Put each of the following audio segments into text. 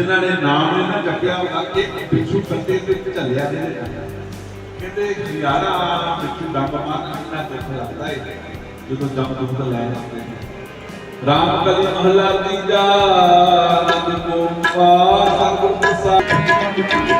ਜਿਨ੍ਹਾਂ ਨੇ ਨਾਮ ਨੇ ਨਾ ਜਪਿਆ, ਅੱਗੇ ਪਿੱਛੂ ਕੱਟੇ ਤੇ ਝੱਲਿਆ ਦੇ ਕਹਿੰਦੇ ਯਾਰਾ ਪਿੱਛੂ ਡੰਗ ਮਾਰ ਕਿੰਨਾ ਦੁੱਖ ਲੱਗਦਾ ਹੈ ਜਦੋਂ ਜਪ ਦੁੱਖ ਲੈ ਜਾਂਦੇ ਰਾਮ ਕਲੀ ਮਹਲਾ ਤੀਜਾ ਨੰਦ ਕੋ ਪਾ ਸਤਿਗੁਰ ਪ੍ਰਸਾਦ।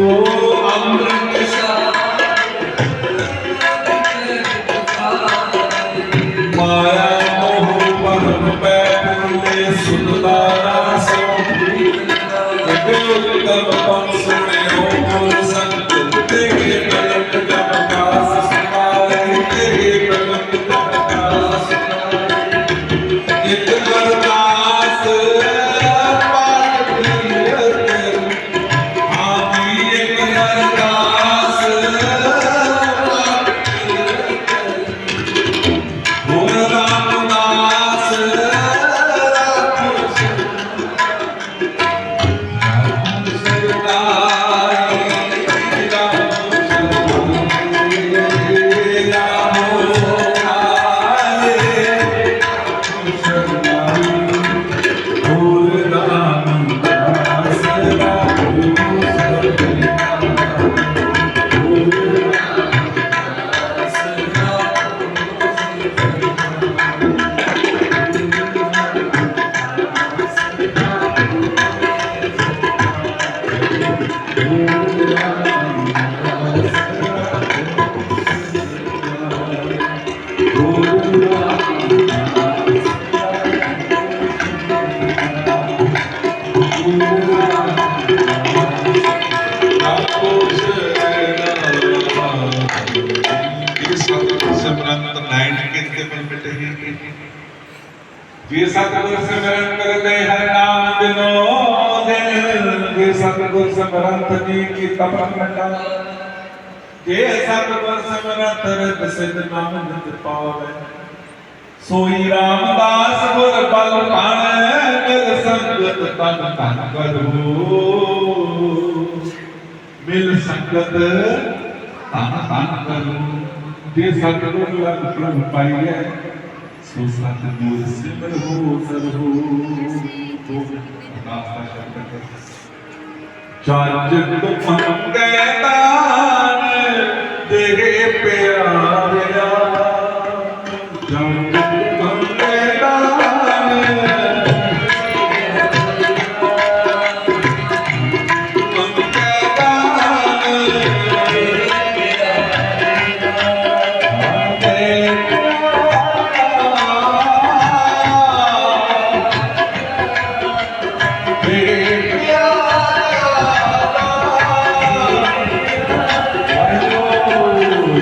ਜੇ ਸਤਿਗੁਰ ਸਿਮਰਨ ਕਰਤੇ ਹਰ ਨਾਮ ਦਿਨੋ ਦਿਨ ਜੇ ਸਤਿਗੁਰ ਸਿਮਰੰਤ ਜੀ ਕੀ ਤਪਨ ਮਿਟਾ ਜੇ ਸਤਿਗੁਰ ਸਿਮਰੰਤ ਰਤ ਸਿਧ ਨਾਮ ਨਿਤ ਪਾਵੇ। ਸੋਈ ਰਾਮਦਾਸ ਗੁਰ ਬਲ ਪਾਣ ਮਿਲ ਸੰਗਤ ਤਨ ਤਨ ਕਰੋ। ਮਿਲ ਸੰਗਤ ਤਨ ਤਨ ਕਰੋ। ਜੇ ਸਤਿਗੁਰ ਲਗ ਪ੍ਰਭ ਪਾਈਐ ਸੋ ਸਤਿਗੁਰ ਸਿਮਰ ਹੋ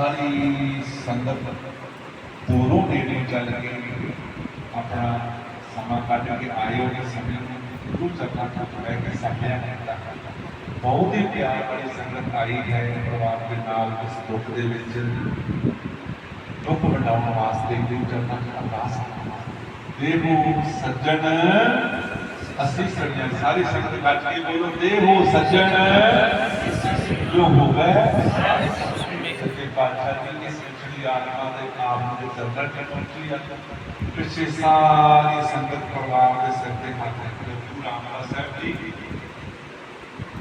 ਸਾਰੀ ਸੰਗਤ ਦੂਰੋਂ ਨੇੜੇ ਚੱਲ ਕੇ ਆਪਣਾ ਸਮਾਂ ਕੱਢ ਕੇ ਆਏ ਹੋਏ ਸਮੇਂ ਗੁਰੂ ਚਰਨਾਂ ਤੋਂ ਬਹਿ ਕੇ ਸਾਹਮਣੇ ਹੁੰਦਾ ਬਹੁਤ ਹੀ ਪਿਆਰ ਵਾਲੀ ਸੰਗਤ ਆਈ ਹੈ ਪਰਿਵਾਰ ਦੇ ਨਾਲ ਇਸ ਦੁੱਖ ਦੇ ਵਿੱਚ। ਦੁੱਖ ਵੰਡਾਉਣ ਵਾਸਤੇ ਗੁਰੂ ਚਰਨਾਂ ਦੀ ਅਰਦਾਸ ਦੇਵੋ ਸੱਜਣ, ਅਸੀਂ ਸੱਜਣ ਸਾਰੀ ਸੰਗਤ ਗੱਜ ਕੇ ਬੋਲੋ, ਦੇਵੋ ਸੱਜਣ, ਜੋ ਹੋ ਇਸ ਵਿਚਲੀ ਆਤਮਾ ਦੇ ਆਪ ਦੇ ਚਰਨ ਤੇ ਪਹੁੰਚੀ ਹੈ ਪਿੱਛੇ ਸਾਰੀ ਸੰਗਤ ਪਰਿਵਾਰ ਦੇ ਸਿਰ ਤੇ ਹੱਥ ਰੱਖ ਕੇ ਗੁਰੂ ਰਾਮਦਾਸ ਸਾਹਿਬ ਜੀ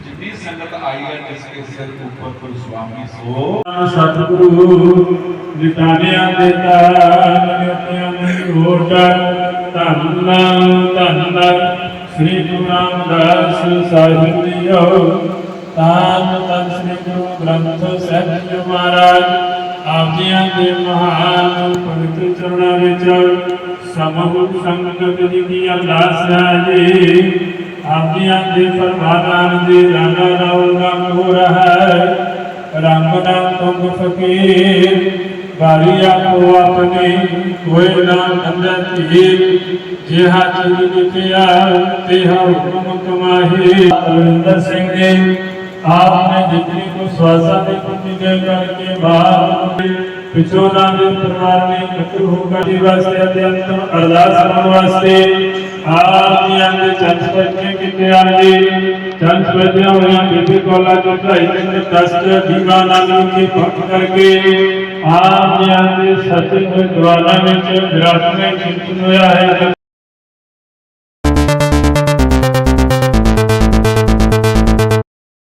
ਜਿੰਨੀ ਸੰਗਤ ਆਈ ਹੈ, ਜਿਸ ਕੇ ਸਿਰ ਉੱਪਰ ਕੋਈ ਸੁਆਮੀ ਸੋ। ਸਤਿਗੁਰੂ ਜਿਤਾਨਿਆ ਦੇਤਾ ਨਿਤਿਆ ਨਹੀਂ ਹੋਟ ਧੰਨ ਧੰਨ, ਸ੍ਰੀ ਗੁਰੂ ਰਾਮਦਾਸ ਸਾਹਿਬ ਜੀਓ। ਤਾਨ ਤਨ ਸ੍ਰੀ ਗੁਰੂ ਗ੍ਰੰਥ ਸਾਹਿਬ ਜੀ ਮਹਾਰਾਜ। ਆਪ ਜੀਆਂ ਦੇ ਮਹਾਨ ਪਵਿੱਤਰ ਚਰਨਾਂ ਵਿੱਚ ਸਮੂਹ ਸੰਗਤ ਜੀ ਦੀ ਅਰਦਾਸ ਹੈ ਆਪ ਜੀਆਂ ਦੇ ਫਰਮਾਨਾਂ ਦੇ ਰਾਣਾ ਰਾਉ ਗੰਗ ਹੋ। ਹੈ ਰੰਗ ਨਾ ਤੁਮ ਫਕੀਰ ਵਾਰੀ ਆਪੋ ਆਪਣੀ ਹੋਏ ਨਾ ਅੰਦਰ ਧੀਰ, ਜਿਹਾ ਚੀਜ਼ ਲਿਖਿਆ ਤਿਹਾ ਹੁਕਮ ਕਮਾਹੀ। ਅਰਵਿੰਦਰ ਸਿੰਘ ਜੀ आपने जितने को श्वासा में पुण्य जय करके बाप पिछोना के परिवार में कटु होकर जी वास्ते अत्यंत अरदास मन वास्ते आपने अंदर चंच बच्चे की तैयारी चंच बच्चे और यहाँ बेबी कोला जो था इतने दस्त दीवाना की भक्त करके आपने अंदर सचिन द्वारा में जो विराट में चिंतन हुआ है